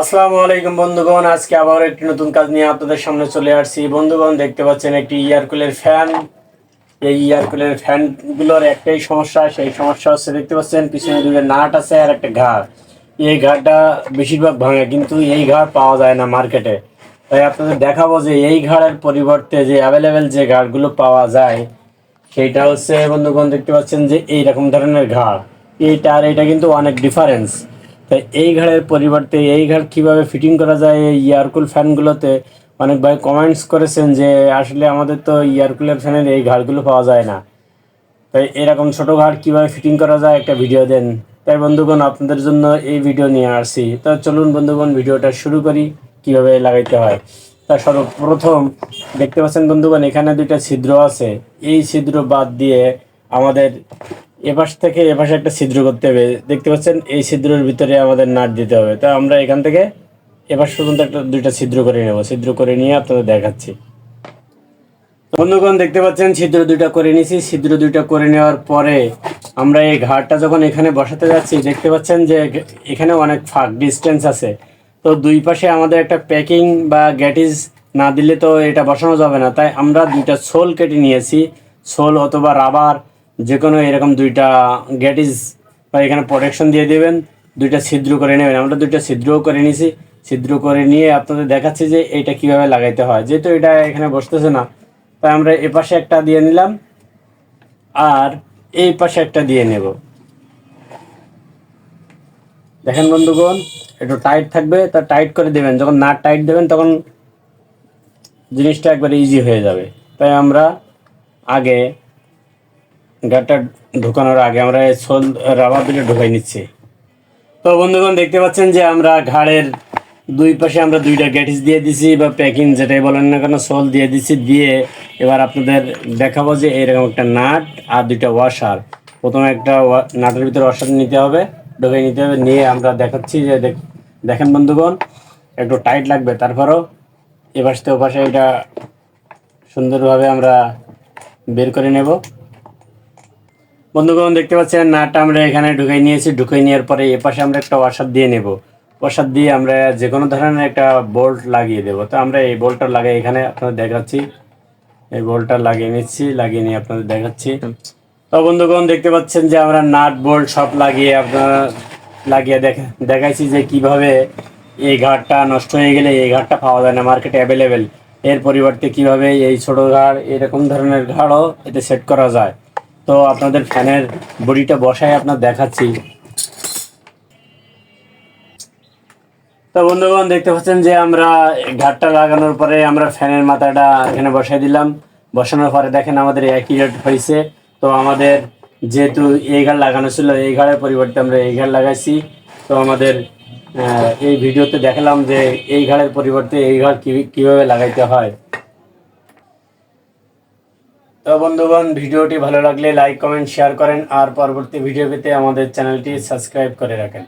আসসালামু আলাইকুম বন্ধুগণ, আজকে আবার একটি নতুন কাজ নিয়ে আপনাদের সামনে চলে আসছি। বন্ধুগণ, দেখতে পাচ্ছেন একটি ইয়ারকুলের ফ্যান। এই ইয়ারকুলের ফ্যানগুলোর একটাই সমস্যা, সেই সমস্যা হচ্ছে দেখতে পাচ্ছেন, পিছনে দুটো নাট আছে আর একটা ঘাড়। এই ঘাড়টা বেশিরভাগ ভাঙে, কিন্তু এই ঘাড় পাওয়া যায় না মার্কেটে। তাই আপনাদের দেখাবো যে এই ঘাড়ের পরিবর্তে যে অ্যাভেলেবেল যে ঘাড়গুলো পাওয়া যায়, সেইটা হচ্ছে বন্ধুগণ, দেখতে পাচ্ছেন যে এইরকম ধরনের ঘাড়। এইটা আর এটা কিন্তু অনেক ডিফারেন্স তাই এই ঘাড়ের পরিবর্তে এই ঘাড় কীভাবে ফিটিং করা যায় এই ইয়ারকুল ফ্যানগুলোতে অনেক ভাই কমেন্টস করেছেন যে, আসলে আমাদের তো ইয়ারকুলের ফ্যানের এই ঘাড়গুলো পাওয়া যায় না। তাই এরকম ছোটো ঘাড় কীভাবে ফিটিং করা যায় একটা ভিডিও দেন। তাই বন্ধুগণ, আপনাদের জন্য এই ভিডিও নিয়ে আসছি। তো চলুন বন্ধুগণ ভিডিওটা শুরু করি, কীভাবে লাগাইতে হয়। তা সর্বপ্রথম দেখতে পাচ্ছেন বন্ধুগণ, এখানে দুইটা ছিদ্র আছে। এই ছিদ্র বাদ দিয়ে আমাদের এপাশ থেকে এপাশে একটা ছিদ্র করতে হবে। দেখতে পাচ্ছেন, এই ছিদ্রের ভিতরে আমাদের নাট দিতে হবে। তো আমরা এখান থেকে এপাশ পর্যন্ত একটা, দুইটা ছিদ্র করে নেব। ছিদ্র করে নিয়ে আপনাদের দেখাচ্ছি। বন্ধুগণ, দেখতে পাচ্ছেন, ছিদ্র দুইটা করে নিয়েছি। ছিদ্র দুইটা করে নেওয়ার পরে আমরা এই ঘাটটা যখন এখানে বসাতে যাচ্ছি, দেখতে পাচ্ছেন যে এখানে অনেক ফাঁক ডিস্টেন্স আছে। তো দুই পাশে আমাদের একটা প্যাকিং বা গ্যাটিস না দিলে তো এটা বসানো যাবে না। তাই আমরা দুইটা সোল কেটে নিয়েছি। সোল অথবা রাবার যে কোনো এরকম দুইটা গ্যাটিস বা এখানে প্রোটেকশন দিয়ে দেবেন, দুইটা ছিদ্র করে নেবেন। আমরা দুইটা ছিদ্রও করে নিয়েছি ছিদ্র করে নিয়ে আপনাদের দেখাচ্ছি যে এটা কীভাবে লাগাইতে হয়। যেহেতু এটা এখানে বসতেছে না, তাই আমরা এ পাশে একটা দিয়ে নিলাম আর এই পাশে একটা দিয়ে নেব। দেখেন বন্ধুগণ, একটু টাইট থাকবে, তা টাইট করে দেবেন। যখন না টাইট দেবেন, তখন জিনিসটা একবারে ইজি হয়ে যাবে। তাই আমরা আগে গাটা ঢোকানোর আগে আমরা এই সোল রাবার দিলে ঢোকাই নিচ্ছি। তো বন্ধুগণ, দেখতে পাচ্ছেন যে আমরা ঘাড়ের দুই পাশে আমরা দুইটা গ্যাটিস দিয়ে দিছি বা প্যাকিং যেটাই বলেন না কেন, সোল দিয়ে দিছি, দিয়ে এবার আপনাদের দেখাবো যে এরকম একটা নাট আর দুইটা ওয়াশার। প্রথমে একটা নাটের ভিতরে ওয়াশার নিতে হবে ঢোকাই নিতে হবে, নিয়ে আমরা দেখাচ্ছি যে দেখ- দেখেন বন্ধুগণ, একটু টাইট লাগবে, তারপরও এপাশ থেকে ওপাশে এটা সুন্দরভাবে আমরা বের করে নেব। বন্ধুগণ, দেখতে পাচ্ছেন, নাটটা আমরা এখানে ঢুকাই নিয়েছি। ঢুকাই নেওয়ার পরে এ পাশে আমরা একটা ওয়াশার দিয়ে নেব। ওয়াশার দিয়ে আমরা যে কোনো ধরনের একটা বোল্ট লাগিয়ে দেবো। তো আমরা এই বোল্টটা লাগাই এখানে, আপনাদের দেখাচ্ছি। এই বোল্টটা লাগিয়ে নিচ্ছি, লাগিয়ে নিয়ে আপনাদের দেখাচ্ছি। তো বন্ধুগণ, দেখতে পাচ্ছেন যে আমরা নাট বোল্ট সব লাগিয়ে আপনারা লাগিয়ে দেখা, দেখাইছি যে কীভাবে এই ঘাটটা নষ্ট হয়ে গেলে এই ঘাটটা পাওয়া যায় না মার্কেটে অ্যাভেলেবেল এর পরিবর্তে কীভাবে এই ছোট ঘাড় এরকম ধরনের ঘাড়ও এতে সেট করা যায়। তো আপনাদের ফ্যানের বডিটা বসায় আপনার দেখাচ্ছি। তো বন্ধুগণ, দেখতে পাচ্ছেন যে আমরা ঘাটটা লাগানোর পরে আমরা ফ্যানের মাথাটা এখানে বসাই দিলাম। বসানোর পরে দেখেন আমাদের একই রেট হয়েছে। তো আমাদের যেহেতু এই ঘাট লাগানো ছিল, এই ঘাড়ের পরিবর্তে আমরা এই ঘাট লাগাইছি। তো আমাদের এই ভিডিওতে দেখালাম যে এই ঘাড়ের পরিবর্তে এই ঘাট কীভাবে লাগাইতে হয়। তো বন্ধুগণ, ভিডিওটি ভালো লাগলে লাইক কমেন্ট শেয়ার করেন। আর পরবর্তী ভিডিও পেতে আমাদের চ্যানেলটি সাবস্ক্রাইব করে রাখেন।